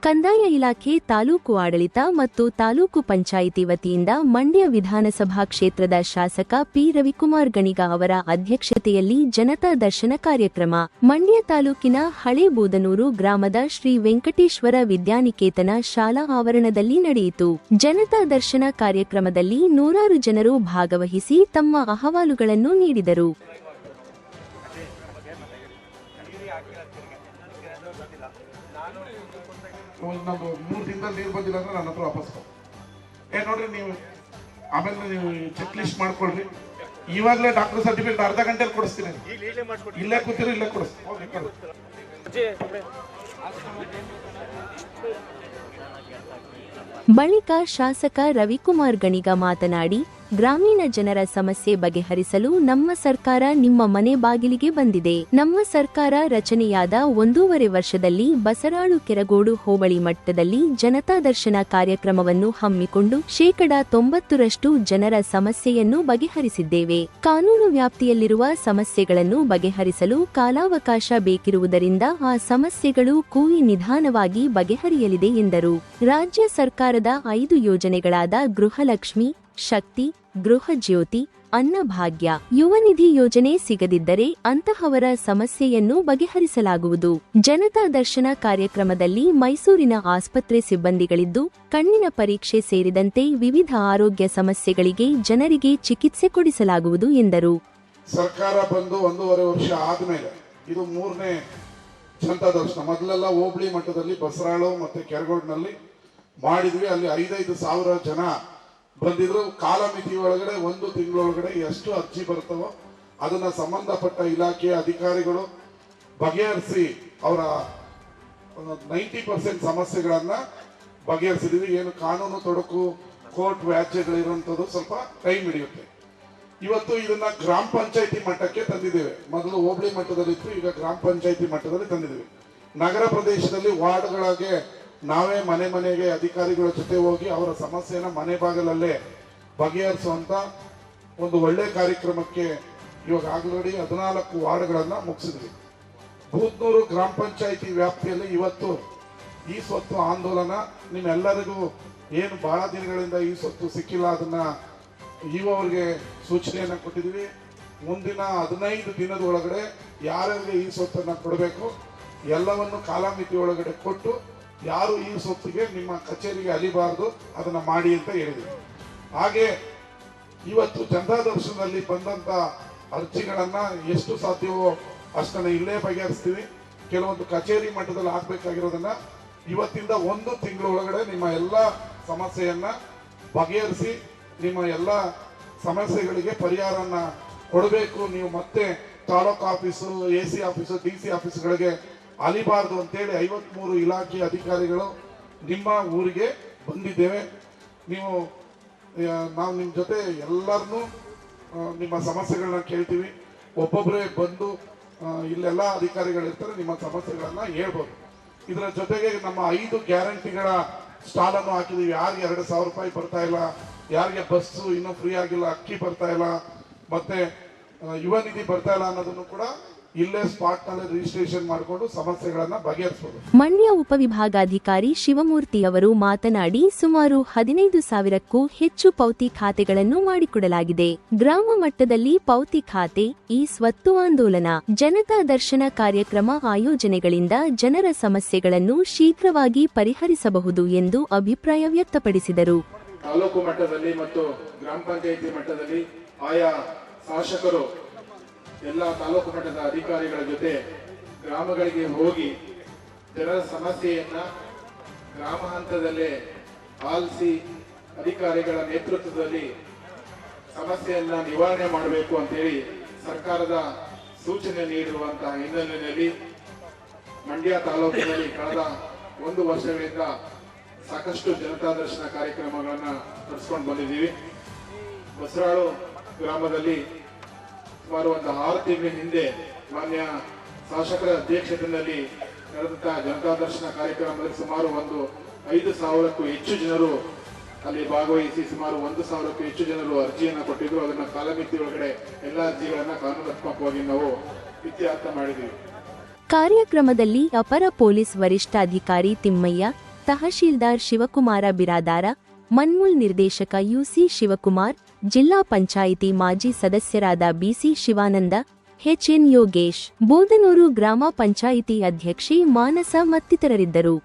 ಕಂದಾಯ ಇಲಾಖೆ ತಾಲೂಕು ಆಡಳಿತ ಮತ್ತು ತಾಲೂಕು ಪಂಚಾಯಿತಿ ವತಿಯಿಂದ ಮಂಡ್ಯ ವಿಧಾನಸಭಾ ಕ್ಷೇತ್ರದ ಶಾಸಕ ಪಿ. ರವಿಕುಮಾರ್ ಗಣಿಗ ಅವರ ಅಧ್ಯಕ್ಷತೆಯಲ್ಲಿ ಜನತಾ ದರ್ಶನ ಕಾರ್ಯಕ್ರಮ. ಮಂಡ್ಯ ತಾಲೂಕಿನ ಹಳೆ ಬೋದನೂರು ಗ್ರಾಮದ ಶ್ರೀ ವೆಂಕಟೇಶ್ವರ ವಿದ್ಯಾನಿಕೇತನ ಶಾಲಾ ಆವರಣದಲ್ಲಿ ನಡೆಯಿತು. ಜನತಾ ದರ್ಶನ ಕಾರ್ಯಕ್ರಮದಲ್ಲಿ ನೂರಾರು ಜನರು ಭಾಗವಹಿಸಿ ತಮ್ಮ ಅಹವಾಲುಗಳನ್ನು ನೀಡಿದರು. ಇನ್ನೊಂದು ಮೂರು ದಿನದಲ್ಲಿ ನೀರು ಬಂದಿಲ್ಲ ಅಂದ್ರೆ ನನ್ನ ಹತ್ರ ವಾಪಸ್. ಏ ನೋಡ್ರಿ ನೀವು ಆಮೇಲೆ ನೀವು ಚೆಕ್ ಲಿಸ್ಟ್ ಮಾಡ್ಕೊಳ್ರಿ. ಇವಾಗಲೇ ಡಾಕ್ಟರ್ ಸರ್ಟಿಫಿಕೇಟ್ ಅರ್ಧ ಗಂಟೆಲಿ ಕೊಡಿಸ್ತೀನಿ ಇಲ್ಲೇ ಕೂತಿರೋ ಇಲ್ಲೇ ಕೊಡಿಸ್ತೀನಿ. ಬಳಿಕ ಶಾಸಕ ರವಿಕುಮಾರ್ ಗಣಿಗ ಮಾತನಾಡಿ ಗ್ರಾಮೀಣ ಜನರ ಸಮಸ್ಯೆ ಬಗೆಹರಿಸಲು ನಮ್ಮ ಸರ್ಕಾರ ನಿಮ್ಮ ಮನೆ ಬಾಗಿಲಿಗೆ ಬಂದಿದೆ. ನಮ್ಮ ಸರ್ಕಾರ ರಚನೆಯಾದ ಒಂದೂವರೆ ವರ್ಷದಲ್ಲಿ ಬಸರಾಳು ಕೆರಗೋಡು ಹೋಬಳಿ ಮಟ್ಟದಲ್ಲಿ ಜನತಾ ದರ್ಶನ ಕಾರ್ಯಕ್ರಮವನ್ನು ಹಮ್ಮಿಕೊಂಡು ಶೇಕಡಾ ತೊಂಬತ್ತರಷ್ಟು ಜನರ ಸಮಸ್ಯೆಯನ್ನು ಬಗೆಹರಿಸಿದ್ದೇವೆ. ಕಾನೂನು ವ್ಯಾಪ್ತಿಯಲ್ಲಿರುವ ಸಮಸ್ಯೆಗಳನ್ನು ಬಗೆಹರಿಸಲು ಕಾಲಾವಕಾಶ ಬೇಕಿರುವುದರಿಂದ ಆ ಸಮಸ್ಯೆಗಳು ಕೂಯಿ ನಿಧಾನವಾಗಿ ಬಗೆಹರಿಯಲಿದೆ ಎಂದರು. ರಾಜ್ಯ ಸರ್ಕಾರದ ಐದು ಯೋಜನೆಗಳಾದ ಗೃಹಲಕ್ಷ್ಮಿ ಶಕ್ತಿ, ಗೃಹ ಜ್ಯೋತಿ, ಅನ್ನಭಾಗ್ಯ, ಯುವನಿಧಿ ಯೋಜನೆ ಸಿಗದಿದ್ದರೆ ಅಂತಹವರ ಸಮಸ್ಯೆಯನ್ನು ಬಗೆಹರಿಸಲಾಗುವುದು. ಜನತಾ ದರ್ಶನ ಕಾರ್ಯಕ್ರಮದಲ್ಲಿ ಮೈಸೂರಿನ ಆಸ್ಪತ್ರೆ ಸಿಬ್ಬಂದಿಗಳಿದ್ದು, ಕಣ್ಣಿನ ಪರೀಕ್ಷೆ ಸೇರಿದಂತೆ ವಿವಿಧ ಆರೋಗ್ಯ ಸಮಸ್ಯೆಗಳಿಗೆ ಜನರಿಗೆ ಚಿಕಿತ್ಸೆ ಕೊಡಿಸಲಾಗುವುದು ಎಂದರು. ಸರ್ಕಾರ ಬಂದು ಒಂದೂವರೆ ವರ್ಷ ಆದ್ಮೇಲೆ ಇದು ಮೂರನೇ ಜನತಾ ದರ್ಶನ. ಮೊದಲೆಲ್ಲ ಹೋಬಳಿ ಮಟ್ಟದಲ್ಲಿ ಬಸರಾಳು ಮತ್ತೆ ಕೆರಗೋಡ್ನಲ್ಲಿ ಮಾಡಿದ್ವಿ. ಅಲ್ಲಿ ಐದೈದು ಸಾವಿರ ಜನ ಬಂದಿದ್ರು. ಕಾಲಮಿತಿ ಒಳಗಡೆ ಒಂದು ತಿಂಗಳೊಳಗಡೆ ಎಷ್ಟು ಅರ್ಜಿ ಬರ್ತವೋ ಅದನ್ನ ಸಂಬಂಧಪಟ್ಟ ಇಲಾಖೆಯ ಅಧಿಕಾರಿಗಳು ಬಗೆಹರಿಸಿ ಅವರ ನೈಂಟಿ ಪರ್ಸೆಂಟ್ ಸಮಸ್ಯೆಗಳನ್ನ ಬಗೆಹರಿಸಿದೀವಿ. ಏನು ಕಾನೂನು ತೊಡಕು, ಕೋರ್ಟ್ ವ್ಯಾಜ್ಯಗಳಿರುವಂಥದ್ದು ಸ್ವಲ್ಪ ಟೈಮ್ ಹಿಡಿಯುತ್ತೆ. ಇವತ್ತು ಇದನ್ನ ಗ್ರಾಮ ಪಂಚಾಯತಿ ಮಟ್ಟಕ್ಕೆ ತಂದಿದ್ದೇವೆ. ಮೊದಲು ಹೋಬಳಿ ಮಟ್ಟದಲ್ಲಿತ್ತು, ಈಗ ಗ್ರಾಮ ಪಂಚಾಯತಿ ಮಟ್ಟದಲ್ಲಿ ತಂದಿದ್ದೇವೆ. ನಗರ ಪ್ರದೇಶದಲ್ಲಿ ವಾರ್ಡ್ಗಳಿಗೆ ನಾವೇ ಮನೆ ಮನೆಗೆ ಅಧಿಕಾರಿಗಳ ಜೊತೆ ಹೋಗಿ ಅವರ ಸಮಸ್ಯೆನ ಮನೆ ಬಾಗಿಲಲ್ಲೇ ಬಗೆಹರಿಸುವಂತ ಒಂದು ಒಳ್ಳೆ ಕಾರ್ಯಕ್ರಮಕ್ಕೆ ಇವಾಗ ಆಲ್ರೆಡಿ ಹದಿನಾಲ್ಕು ವಾರ್ಡ್ಗಳನ್ನ ಮುಗಿಸಿದ್ವಿ. ಭೂತ್ನೂರು ಗ್ರಾಮ ಪಂಚಾಯಿತಿ ವ್ಯಾಪ್ತಿಯಲ್ಲಿ ಇವತ್ತು ಈ ಸ್ವತ್ತು ಆಂದೋಲನ, ನಿಮ್ಮೆಲ್ಲರಿಗೂ ಏನು ಬಹಳ ದಿನಗಳಿಂದ ಈ ಸ್ವತ್ತು ಸಿಕ್ಕಿಲ್ಲ ಅದನ್ನ ಇವರಿಗೆ ಸೂಚನೆಯನ್ನು ಕೊಟ್ಟಿದ್ದೀವಿ ಮುಂದಿನ ಹದಿನೈದು ದಿನದ ಒಳಗಡೆ ಯಾರ್ಯಾರಿಗೆ ಈ ಸ್ವತ್ತನ್ನು ಕೊಡಬೇಕು, ಎಲ್ಲವನ್ನು ಕಾಲಮಿತಿ ಒಳಗಡೆ ಕೊಟ್ಟು ಯಾರು ಈ ಸೊತ್ತಿಗೆ ನಿಮ್ಮ ಕಚೇರಿಗೆ ಅಲಿಬಾರದು, ಅದನ್ನ ಮಾಡಿ ಅಂತ ಹೇಳಿದೆ ಹಾಗೆ ಇವತ್ತು ಜನತಾ ದರ್ಶನದಲ್ಲಿ ಬಂದಂತ ಅರ್ಜಿಗಳನ್ನ ಎಷ್ಟು ಸಾಧ್ಯವೋ ಅಷ್ಟನ್ನು ಇಲ್ಲೇ ಬಗೆಹರಿಸ್ತೀವಿ. ಕೆಲವೊಂದು ಕಚೇರಿ ಮಟ್ಟದಲ್ಲಿ ಆಗ್ಬೇಕಾಗಿರೋದನ್ನ ಇವತ್ತಿಂದ ಒಂದು ತಿಂಗಳ ಒಳಗಡೆ ನಿಮ್ಮ ಎಲ್ಲ ಸಮಸ್ಯೆಯನ್ನು ಬಗೆಹರಿಸಿ, ನಿಮ್ಮ ಎಲ್ಲ ಸಮಸ್ಯೆಗಳಿಗೆ ಪರಿಹಾರನ ಕೊಡಬೇಕು. ನೀವು ಮತ್ತೆ taluk office, A C office, D C ಆಫೀಸ್ಗಳಿಗೆ ಅಲಿಬಾರ್ದು ಅಂತೇಳಿ ಐವತ್ಮೂರು ಇಲಾಖೆ ಅಧಿಕಾರಿಗಳು ನಿಮ್ಮ ಊರಿಗೆ ಬಂದಿದ್ದೇವೆ. ನೀವು ನಾವು ನಿಮ್ಮ ಜೊತೆ ಎಲ್ಲರನ್ನೂ ನಿಮ್ಮ ಸಮಸ್ಯೆಗಳನ್ನ ಕೇಳ್ತೀವಿ. ಒಬ್ಬೊಬ್ಬರೇ ಬಂದು ಇಲ್ಲೆಲ್ಲ ಅಧಿಕಾರಿಗಳಿರ್ತಾರೆ, ನಿಮ್ಮ ಸಮಸ್ಯೆಗಳನ್ನು ಹೇಳ್ಬೋದು. ಇದರ ಜೊತೆಗೆ ನಮ್ಮ ಐದು ಗ್ಯಾರಂಟಿಗಳ ಸ್ಟಾಲನ್ನು ಹಾಕಿದೀವಿ. ಯಾರಿಗೆ ಎರಡು ಸಾವಿರ ರೂಪಾಯಿ ಬರ್ತಾ ಇಲ್ಲ, ಯಾರಿಗೆ ಬಸ್ಸು ಇನ್ನೂ ಫ್ರೀ ಆಗಿಲ್ಲ, ಅಕ್ಕಿ ಬರ್ತಾ ಇಲ್ಲ, ಮತ್ತೆ ಯುವ ನಿಧಿ ಬರ್ತಾ ಇಲ್ಲ ಅನ್ನೋದನ್ನು ಕೂಡ ಇಲ್ಲೇ ಸ್ಪಾಟ್ನಲ್ಲಿ ರಿಜಿಸ್ಟ್ರೇಷನ್ ಮಾಡಿಕೊಂಡು ಸಮಸ್ಯೆಗಳನ್ನ ಬಗೆಹರಿಸಬಹುದು ಮಂಡ್ಯ ಉಪವಿಭಾಗಾಧಿಕಾರಿ ಶಿವಮೂರ್ತಿ ಅವರು ಮಾತನಾಡಿ ಸುಮಾರು ಹದಿನೈದು ಸಾವಿರಕ್ಕೂ ಹೆಚ್ಚು ಪೌತಿ ಖಾತೆಗಳನ್ನು ಮಾಡಿಕೊಡಲಾಗಿದೆ. ಗ್ರಾಮ ಮಟ್ಟದಲ್ಲಿ ಪೌತಿ ಖಾತೆ ಈ ಸ್ವತ್ತು ಆಂದೋಲನ ಜನತಾ ದರ್ಶನ ಕಾರ್ಯಕ್ರಮ ಆಯೋಜನೆಗಳಿಂದ ಜನರ ಸಮಸ್ಯೆಗಳನ್ನು ಶೀಘ್ರವಾಗಿ ಪರಿಹರಿಸಬಹುದು ಎಂದು ಅಭಿಪ್ರಾಯ ವ್ಯಕ್ತಪಡಿಸಿದರು. ತಾಲೂಕು ಮಟ್ಟದಲ್ಲಿ ಮತ್ತು ಗ್ರಾಮ ಪಂಚಾಯಿತಿ ಮಟ್ಟದಲ್ಲಿ ಆಯಾ ಶಾಸಕರು ಎಲ್ಲ ತಾಲೂಕು ಮಟ್ಟದ ಅಧಿಕಾರಿಗಳ ಜೊತೆ ಗ್ರಾಮಗಳಿಗೆ ಹೋಗಿ ಜನರ ಸಮಸ್ಯೆಯನ್ನ ಗ್ರಾಮ ಹಂತದಲ್ಲೇ ಆಲಿಸಿ ಅಧಿಕಾರಿಗಳ ನೇತೃತ್ವದಲ್ಲಿ ಸಮಸ್ಯೆಯನ್ನ ನಿವಾರಣೆ ಮಾಡಬೇಕು ಅಂತೇಳಿ ಸರ್ಕಾರದ ಸೂಚನೆ ನೀಡಿರುವಂತಹ ಹಿನ್ನೆಲೆಯಲ್ಲಿ ಮಂಡ್ಯ ತಾಲೂಕಿನಲ್ಲಿ ಕಳೆದ ಒಂದು ವರ್ಷಗಳಿಂದ ಸಾಕಷ್ಟು ಜನತಾ ದರ್ಶನ ಕಾರ್ಯಕ್ರಮಗಳನ್ನು ನಡೆಸ್ಕೊಂಡು ಬಂದಿದ್ದೀವಿ. ಬಸರಾಳು ಗ್ರಾಮದಲ್ಲಿ ಸುಮಾರು ಒಂದು ಆರು ತಿಂಗಳ ಹಿಂದೆ ಮಾನ್ಯ ಶಾಸಕರ ಅಧ್ಯಕ್ಷತೆಯಲ್ಲಿ ನಡೆದಂತಹ ಜನತಾ ದರ್ಶನ ಕಾರ್ಯಕ್ರಮದಲ್ಲಿ ಸುಮಾರು ಒಂದು ಐದು ಸಾವಿರಕ್ಕೂ ಹೆಚ್ಚು ಜನರು ಅಲ್ಲಿ ಭಾಗವಹಿಸಿ ಸುಮಾರು ಒಂದು ಸಾವಿರಕ್ಕೂ ಹೆಚ್ಚು ಜನರು ಅರ್ಜಿಯನ್ನು ಕೊಟ್ಟಿದ್ರು. ಅದನ್ನು ಕಾಲಮಿತಿ ಒಳಗಡೆ ಎಲ್ಲ ಅರ್ಜಿಗಳನ್ನು ಕಾನೂನಾತ್ಮಕವಾಗಿ ನಾವು ಇತ್ಯರ್ಥ ಮಾಡಿದ್ವಿ. ಕಾರ್ಯಕ್ರಮದಲ್ಲಿ ಅಪರ ಪೊಲೀಸ್ ವರಿಷ್ಠಾಧಿಕಾರಿ ತಿಮ್ಮಯ್ಯ, ತಹಶೀಲ್ದಾರ್ ಶಿವಕುಮಾರ ಬಿರಾದಾರ ಮನ್ಮೂಲ್ ನಿರ್ದೇಶಕ ಯುಸಿ ಶಿವಕುಮಾರ್, ಜಿಲ್ಲಾ ಪಂಚಾಯಿತಿ ಮಾಜಿ ಸದಸ್ಯರಾದ B C Shivananda, H N Yogesh Bodhanuru ಗ್ರಾಮ ಪಂಚಾಯಿತಿ ಅಧ್ಯಕ್ಷೆ ಮಾನಸ ಮತ್ತಿತರರಿದ್ದರು.